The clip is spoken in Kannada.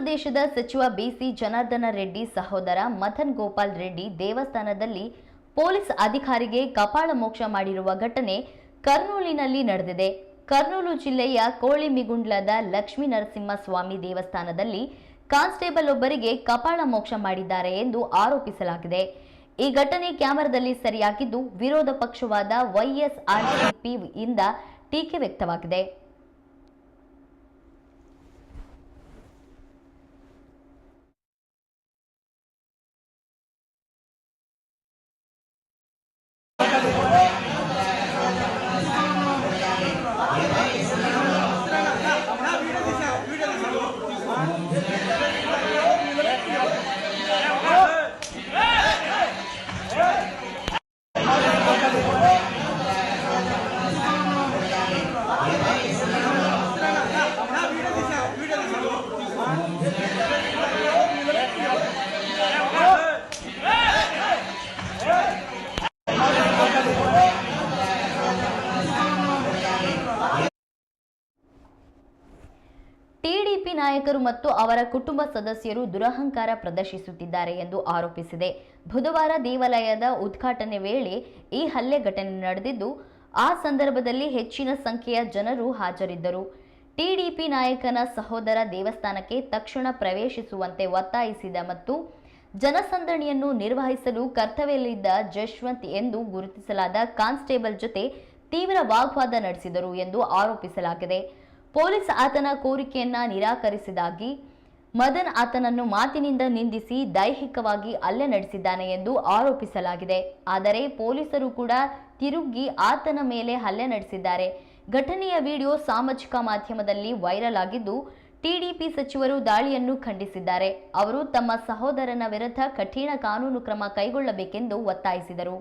ಪ್ರದೇಶದ ಸಚಿವ ಬಿಸಿ ಜನಾರ್ದನ ರೆಡ್ಡಿ ಸಹೋದರ ಮಥನ್ ಗೋಪಾಲ್ ರೆಡ್ಡಿ ದೇವಸ್ಥಾನದಲ್ಲಿ ಪೊಲೀಸ್ ಅಧಿಕಾರಿಗೆ ಕಪಾಳ ಮೋಕ್ಷ ಮಾಡಿರುವ ಘಟನೆ ಕರ್ನೂಲಿನಲ್ಲಿ ನಡೆದಿದೆ. ಕರ್ನೂಲು ಜಿಲ್ಲೆಯ ಕೋಳಿಮಿಗುಂಡ್ಲದ ಲಕ್ಷ್ಮೀ ನರಸಿಂಹಸ್ವಾಮಿ ದೇವಸ್ಥಾನದಲ್ಲಿ ಕಾನ್ಸ್ಟೇಬಲ್ ಒಬ್ಬರಿಗೆ ಕಪಾಳ ಮೋಕ್ಷ ಮಾಡಿದ್ದಾರೆ ಎಂದು ಆರೋಪಿಸಲಾಗಿದೆ. ಈ ಘಟನೆ ಕ್ಯಾಮೆರಾದಲ್ಲಿ ಸರಿಯಾಗಿದ್ದು, ವಿರೋಧ ಪಕ್ಷವಾದ ವೈಎಸ್ಆರ್ಸಿಪಿ ಇಂದ ಟೀಕೆ ವ್ಯಕ್ತವಾಗಿದೆ. ಟಿಡಿಪಿ ನಾಯಕರು ಮತ್ತು ಅವರ ಕುಟುಂಬ ಸದಸ್ಯರು ದುರಹಂಕಾರ ಪ್ರದರ್ಶಿಸುತ್ತಿದ್ದಾರೆ ಎಂದು ಆರೋಪಿಸಿದೆ. ಬುಧವಾರ ದೇವಾಲಯದ ಉದ್ಘಾಟನೆ ವೇಳೆ ಈ ಹಲ್ಲೆ ಘಟನೆ ನಡೆದಿದ್ದು, ಆ ಸಂದರ್ಭದಲ್ಲಿ ಹೆಚ್ಚಿನ ಸಂಖ್ಯೆಯ ಜನರು ಹಾಜರಿದ್ದರು. ಟಿಡಿಪಿ ನಾಯಕನ ಸಹೋದರ ದೇವಸ್ಥಾನಕ್ಕೆ ತಕ್ಷಣ ಪ್ರವೇಶಿಸುವಂತೆ ಒತ್ತಾಯಿಸಿದ ಮತ್ತು ಜನಸಂದಣಿಯನ್ನು ನಿರ್ವಹಿಸಲು ಕರ್ತವ್ಯದಲ್ಲಿದ್ದ ಜಶ್ವಂತ್ ಎಂದು ಗುರುತಿಸಲಾದ ಕಾನ್ಸ್ಟೇಬಲ್ ಜೊತೆ ತೀವ್ರ ವಾಗ್ವಾದ ನಡೆಸಿದರು ಎಂದು ಆರೋಪಿಸಲಾಗಿದೆ. ಪೊಲೀಸ್ ಆತನ ಕೋರಿಕೆಯನ್ನ ನಿರಾಕರಿಸಿದಾಗಿ ಮದನ್ ಆತನನ್ನು ಮಾತಿನಿಂದ ನಿಂದಿಸಿ ದೈಹಿಕವಾಗಿ ಹಲ್ಲೆ ನಡೆಸಿದ್ದಾನೆ ಎಂದು ಆರೋಪಿಸಲಾಗಿದೆ. ಆದರೆ ಪೊಲೀಸರು ಕೂಡ ತಿರುಗಿ ಆತನ ಮೇಲೆ ಹಲ್ಲೆ ನಡೆಸಿದ್ದಾರೆ. ಘಟನೆಯ ವಿಡಿಯೋ ಸಾಮಾಜಿಕ ಮಾಧ್ಯಮದಲ್ಲಿ ವೈರಲ್ ಆಗಿದ್ದು ಟಿಡಿಪಿ ಸಚಿವರು ದಾಳಿಯನ್ನು ಖಂಡಿಸಿದ್ದಾರೆ. ಅವರು ತಮ್ಮ ಸಹೋದರನ ವಿರುದ್ಧ ಕಠಿಣ ಕಾನೂನು ಕ್ರಮ ಕೈಗೊಳ್ಳಬೇಕೆಂದು ಒತ್ತಾಯಿಸಿದರು.